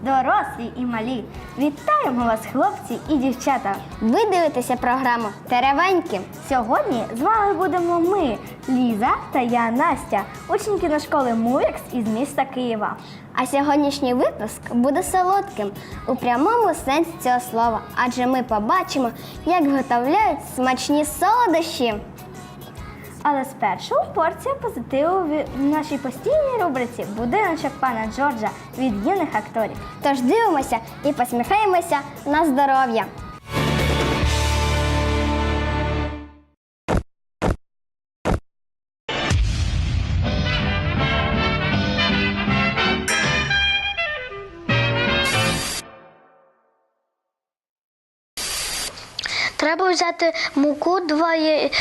дорослі і малі. Вітаємо вас, хлопці і дівчата! Ви дивитеся програму Теревеньки. Сьогодні з вами будемо ми, Ліза та я Настя, учні кіношколи Мувікс із міста Києва. А сьогоднішній випуск буде солодким у прямому сенсі цього слова, адже ми побачимо, як виготовляють смачні солодощі. Але спершу порція позитиву в нашій постійній рубриці Будиночок пана Джорджа від юних акторів. Тож дивимося і посміхаємося на здоров'я. Треба взяти муку, два, яй-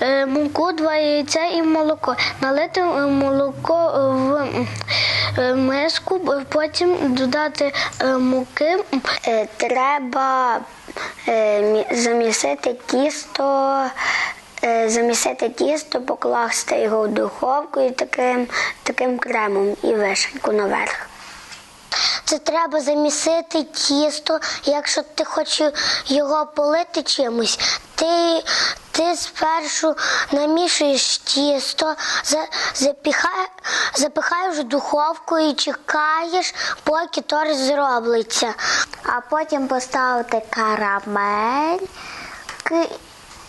е, муку, два яйця і молоко. Налити е, молоко в е, миску, потім додати муки. Треба замісити тісто, замісити тісто, покласти його в духовку і таким, таким кремом і вишеньку наверх. Це треба замісити тісто. Якщо ти хочеш його полити чимось, ти, ти спершу намішуєш тісто, запіхає, запихаєш в духовку і чекаєш, поки торт зробиться. А потім поставити карамель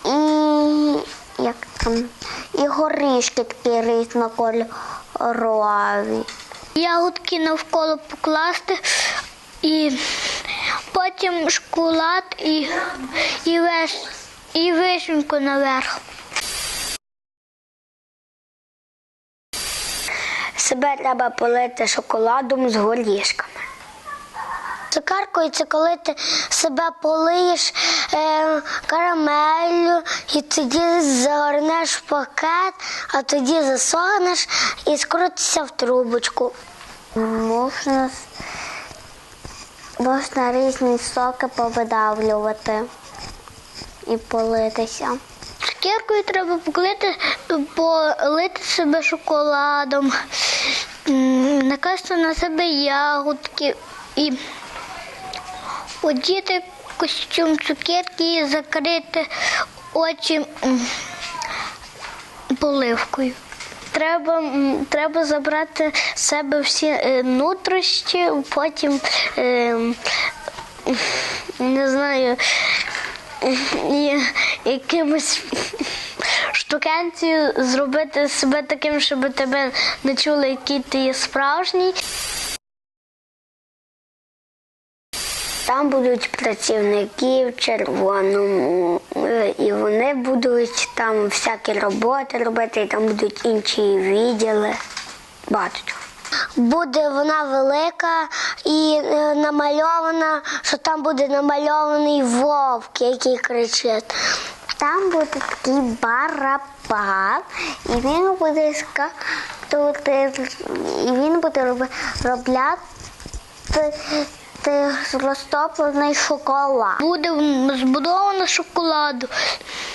і, як там, і горішки такі різнокольорові. Ягодки навколо покласти і потім шоколад і, і, виш, і вишеньку наверх. Себе треба полити шоколадом з горішками. Цукеркою це коли ти себе полиєш е, карамеллю і тоді загорнеш пакет, а тоді засогнеш і скрутишся в трубочку. Можна, можна різні соки повидавлювати і политися. Цукеркою треба поклити, полити себе шоколадом, накласти на себе ягодки і одіти костюм цукерки і закрити очі поливкою. Треба, треба забрати з себе всі е, нутрощі, потім е, не знаю, якимось штукенцію зробити себе таким, щоб тебе не чули, який ти є справжній. Там будуть працівники в червоному, е, і вони будуть там всякі роботи робити, і там будуть інші відділи. Багато. Буде вона велика і е, намальована, що там буде намальований вовк, який кричить. Там буде такий барабан, і він буде скатувати, і він буде робляти розтоплений шоколад. Буде збудовано шоколаду.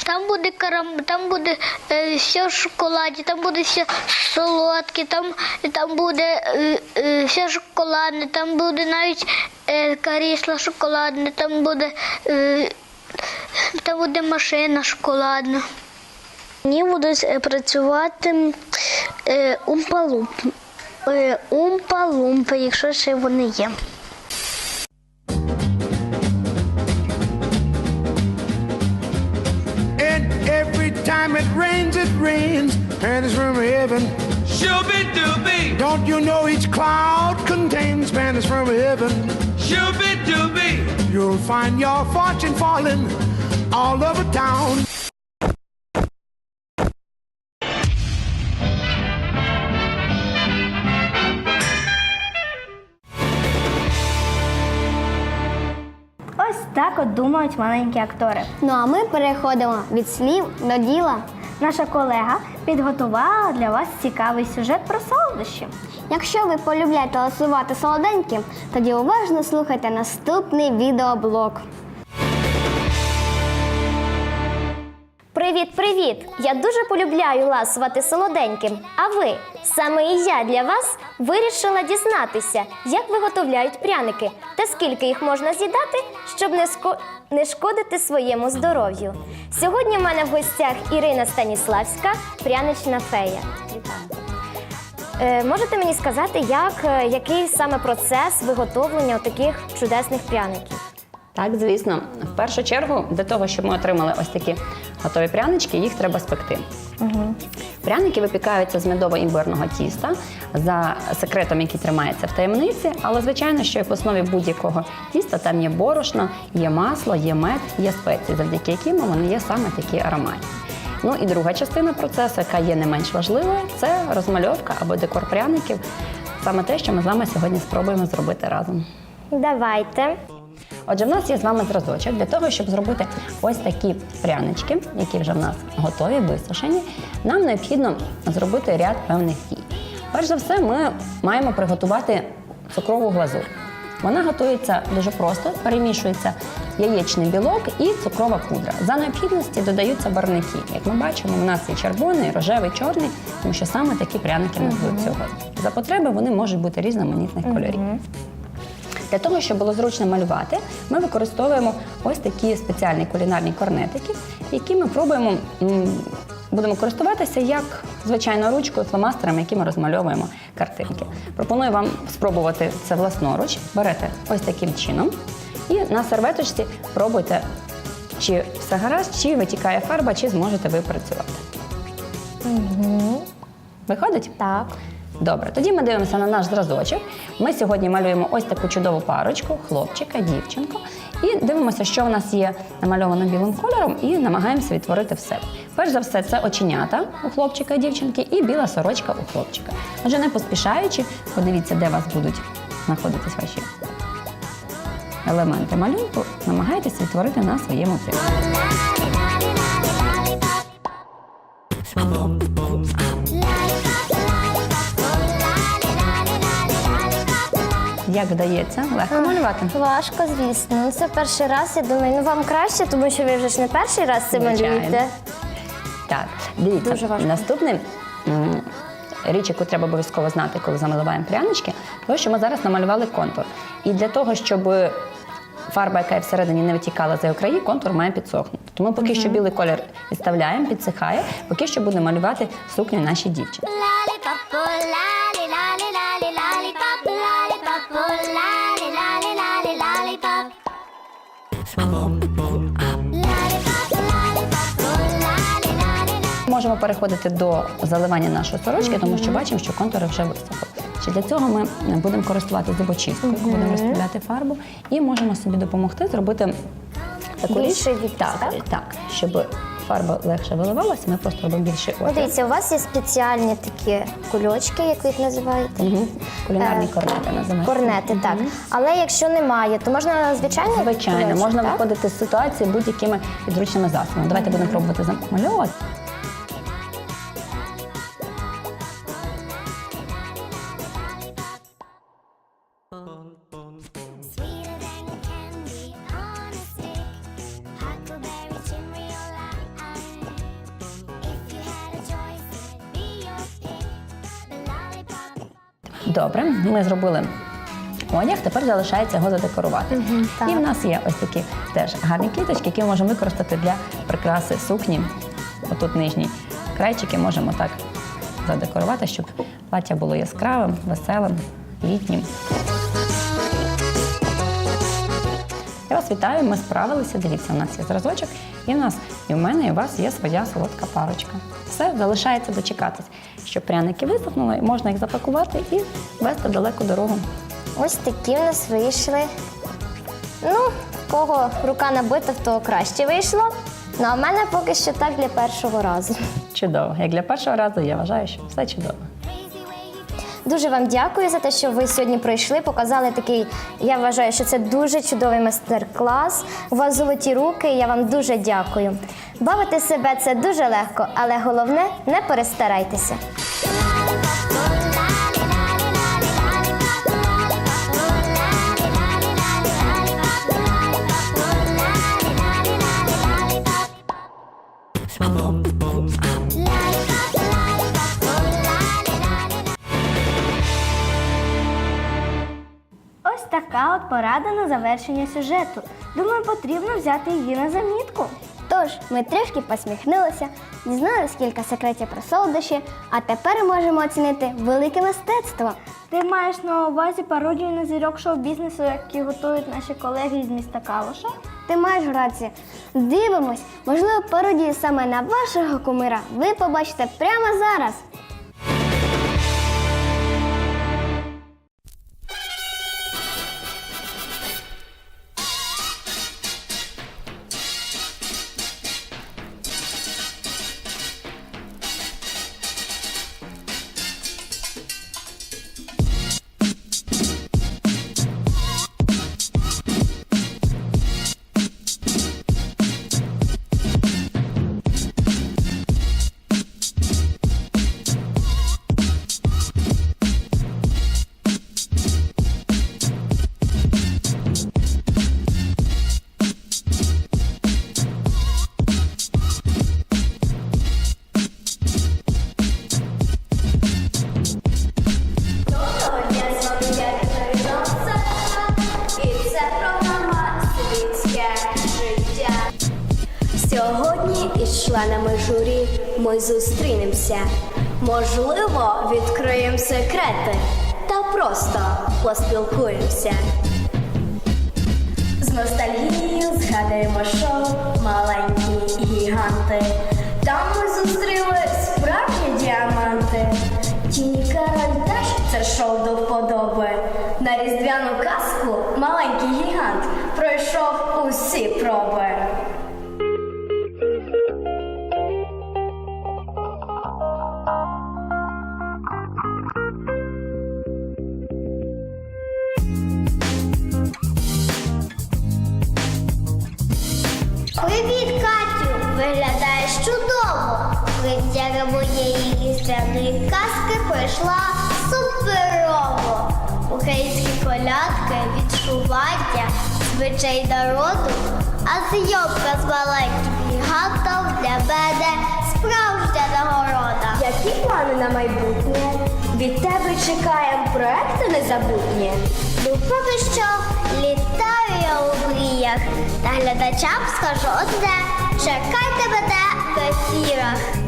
Там буде карам, там буде е, все в шоколаді, там буде все солодке, там, там буде е, е, все шоколадне, там буде навіть е, карісла шоколадне, там буде, е, там буде машина шоколадна. Мені будуть е, працювати е, умпа-лумп. Е, умпа-лумпи, якщо ще вони є. Time it rains, it rains, and it's from heaven. Shooby dooby, Don't you know each cloud contains Spanish from heaven? shooby dooby. You'll find your fortune falling all over town. Так от думають маленькі актори. Ну а ми переходимо від слів до діла. Наша колега підготувала для вас цікавий сюжет про солодощі. Якщо ви полюбляєте ласувати солоденьким, тоді уважно слухайте наступний відеоблог. Привіт-привіт! Я дуже полюбляю ласувати солоденьким. А ви саме і я для вас вирішила дізнатися, як виготовляють пряники та скільки їх можна з'їдати, щоб не, ско... не шкодити своєму здоров'ю. Сьогодні в мене в гостях Ірина Станіславська, прянична фея. Е, можете мені сказати, як, е, який саме процес виготовлення таких чудесних пряників? Так, звісно. В першу чергу, для того, щоб ми отримали ось такі готові прянички, їх треба спекти. Пряники випікаються з медово-імбирного тіста за секретом, який тримається в таємниці. Але звичайно, що і в основі будь-якого тіста там є борошно, є масло, є мед, є спеції, завдяки яким вони є саме такі ароматні. Ну і друга частина процесу, яка є не менш важливою, це розмальовка або декор пряників. Саме те, що ми з вами сьогодні спробуємо зробити разом. Давайте. Отже, в нас є з вами зразочок для того, щоб зробити ось такі прянички, які вже в нас готові, висушені. Нам необхідно зробити ряд певних дій. Перш за все, ми маємо приготувати цукрову глазур. Вона готується дуже просто, перемішується яєчний білок і цукрова пудра. За необхідності додаються барвники. Як ми бачимо, у нас є червоний, рожевий, чорний, тому що саме такі пряники нас будуть сьогодні. За потреби вони можуть бути різноманітних кольорів. Для того, щоб було зручно малювати, ми використовуємо ось такі спеціальні кулінарні корнетики, які ми пробуємо. Будемо користуватися як звичайною ручкою, фломастером, які ми розмальовуємо картинки. Пропоную вам спробувати це власноруч. Берете ось таким чином і на серветочці пробуйте, чи все гаразд, чи витікає фарба, чи зможете ви працювати. Виходить? Так. Добре, тоді ми дивимося на наш зразочок. Ми сьогодні малюємо ось таку чудову парочку, хлопчика, дівчинку. І дивимося, що в нас є намальовано білим кольором, і намагаємося відтворити все. Перш за все, це оченята у хлопчика і дівчинки, і біла сорочка у хлопчика. Отже, не поспішаючи, подивіться, де вас будуть знаходитись ваші елементи малюнку, намагайтеся відтворити на своєму прикладі. Як вдається? Легко малювати. Важко, звісно. Ну, це перший раз. Я думаю, ну вам краще, тому що ви вже ж не перший раз це Звичайно. малюєте. Так, дивіться, Дуже важко. наступний м, річ, яку треба обов'язково знати, коли замалюваємо прянички, тому що ми зараз намалювали контур. І для того, щоб фарба, яка є всередині не витікала за краї, контур має підсохнути. Тому поки що білий колір відставляємо, підсихає, поки що будемо малювати сукню нашій дівчині. Lollipop, Можемо переходити до заливання нашої сорочки, тому що бачимо, що контури вже висохли. Ще для цього ми будемо користуватися зубочисткою, будемо розставляти фарбу і можемо собі допомогти зробити таку річ, так? так, щоб фарба легше виливалася, ми просто робимо більше отвір. дивіться, у вас є спеціальні такі кульочки, як ви їх називаєте. Угу. Кулінарні Е, корнети називаємо Корнети, так. Але якщо немає, то можна звичайно. Звичайно, можна так? виходити з ситуації будь-якими підручними засобами. Давайте будемо пробувати замальовувати. Ми зробили одяг, тепер залишається його задекорувати. так. І в нас є ось такі теж гарні квіточки, які ми можемо використати для прикраси сукні. Отут нижні крайчики можемо так задекорувати, щоб плаття було яскравим, веселим, літнім. Я вас вітаю, ми справилися. Дивіться, у нас є зразочок, і в нас, і в мене, і у вас є своя солодка парочка. Все, залишається дочекатись, щоб пряники висохнули, можна їх запакувати і вести далеку дорогу. Ось такі в нас вийшли. Ну, кого рука набита, в того краще вийшло. Ну, а в мене поки що так для першого разу. Чудово. Як для першого разу, я вважаю, що все чудово. Дуже вам дякую за те, що ви сьогодні прийшли, показали такий. Я вважаю, що це дуже чудовий майстер-клас. У вас золоті руки. Я вам дуже дякую. Бавити себе це дуже легко, але головне не перестарайтеся. Завершення сюжету. Думаю, потрібно взяти її на замітку. Тож ми трішки посміхнулися, дізналися кілька секретів про солодощі, а тепер можемо оцінити велике мистецтво. Ти маєш на увазі пародію на зірок шоу-бізнесу, які готують наші колеги з міста Калуша? Ти маєш рацію. Дивимось, можливо, пародію саме на вашого кумира ви побачите прямо зараз. Журі ми зустрінемося. Можливо, відкриємо секрети та просто поспілкуємося. З ностальгією згадаємо шоу Маленькі гіганти. Там ми зустріли справжні діаманти. Тіні Кароль теж це шоу до вподоби. На різдвяну казку маленький гігант пройшов усі проби. Колядки, звичай народу, а зйомка з маленьким гігантом для мене справжня нагорода. Які плани на майбутнє? Від тебе чекаємо проекти незабутні. Ну, поки що літаю я у мріях. Та глядачам скажу одне. Чекайте мене в ефірах.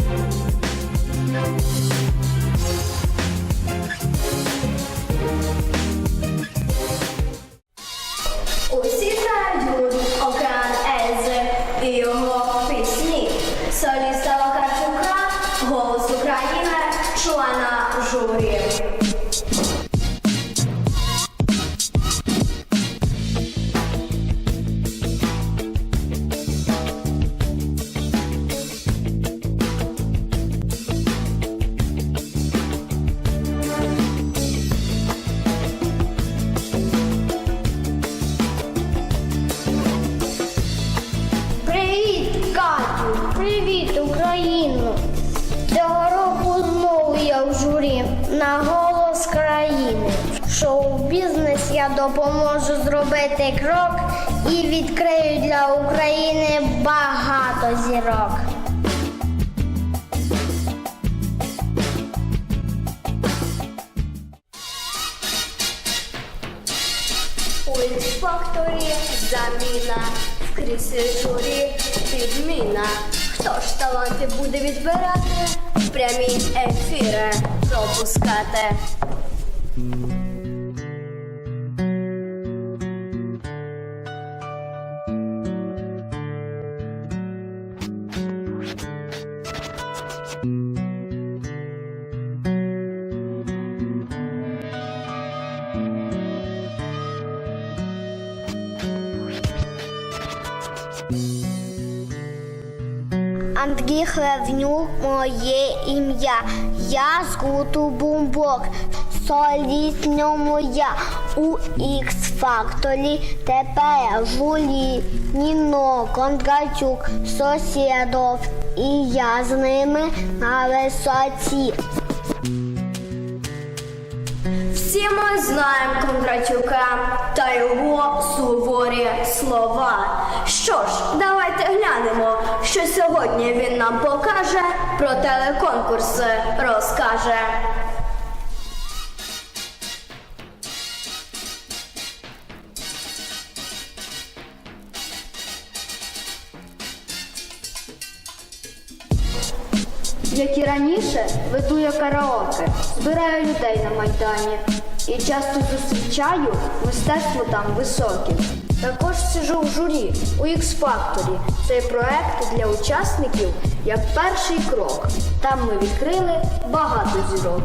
Допоможу зробити крок і відкрию для України багато зірок. Факторі, заміна, кріслі журі, підміна. Хто ж таланти буде відбирати, прямі ефіри пропускати. Андрій моє ім'я. Я з гурту Бумбок. Соліст в ньому я у Factory. Тепер журі. Ніно, Кондратюк, Сосєдов. І я з ними на висоті. Всі ми знаємо Кондратюка та його суворі слова. Що ж, давайте глянемо, що сьогодні. Він нам покаже, про телеконкурси розкаже. Як і раніше, веду я караоке, збираю людей на майдані і часто зустрічаю мистецтво там високе. Також сижу в журі у X-Factor. Цей проект для учасників як перший крок. Там ми відкрили багато зірок.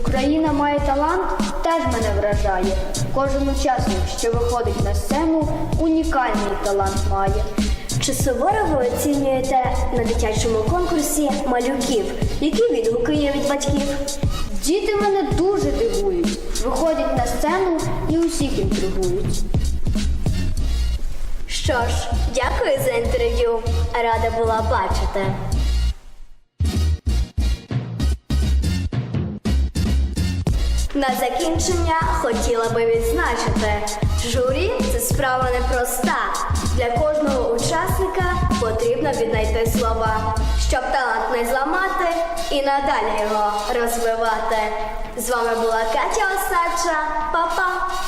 Україна має талант, теж мене вражає. Кожен учасник, що виходить на сцену, унікальний талант має. Чи суворо ви оцінюєте на дитячому конкурсі малюків? Які відгуки є від батьків? Діти мене дуже дивують. Виходять на сцену і усіх інтригують. Що ж, дякую за інтерв'ю. Рада була бачити. На закінчення хотіла би відзначити, журі це справа непроста. Для кожного учасника потрібно віднайти слова, щоб талант не зламати і надалі його розвивати. З вами була Катя Осадча. Па-па!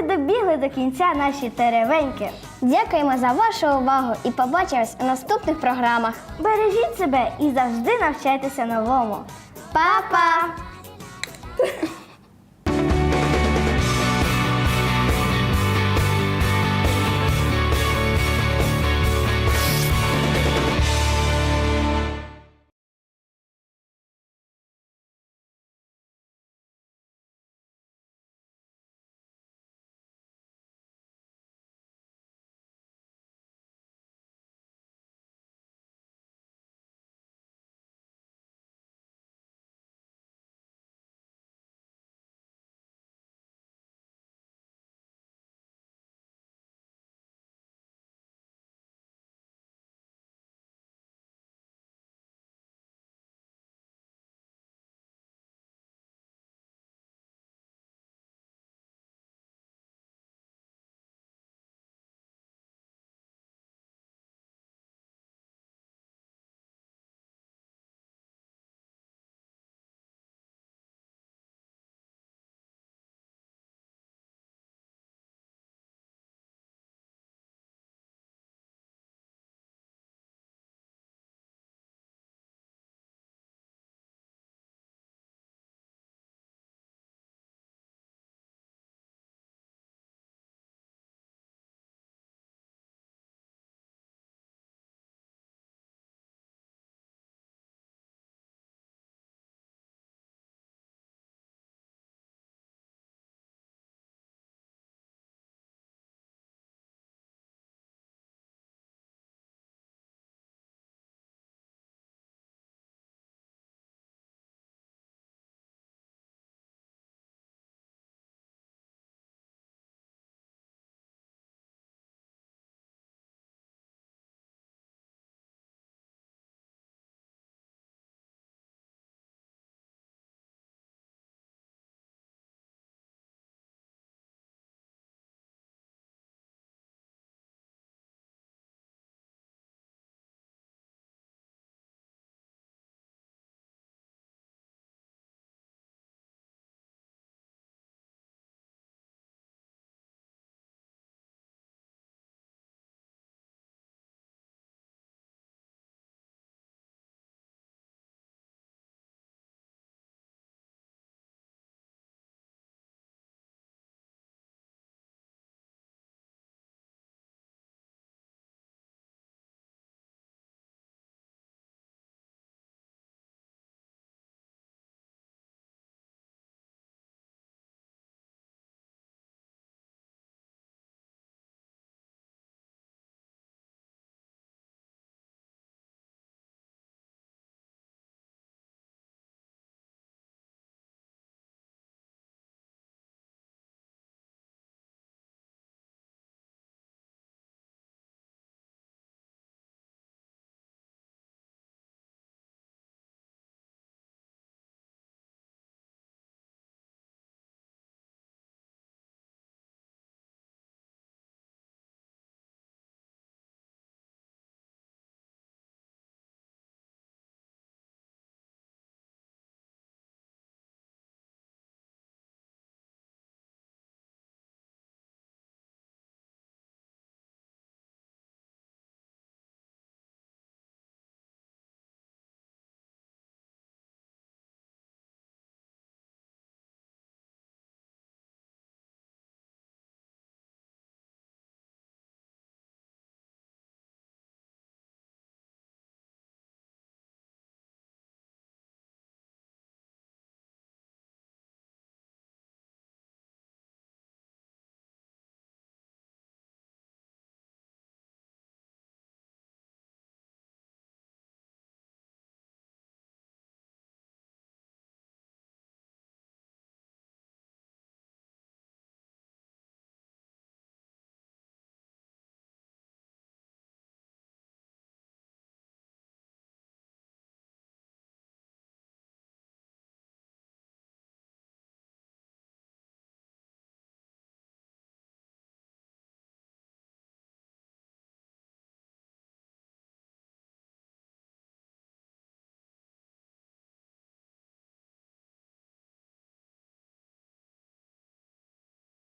ось добігли до кінця наші теревеньки. Дякуємо за вашу увагу і побачимось у наступних програмах. Бережіть себе і завжди навчайтеся новому. Па-па!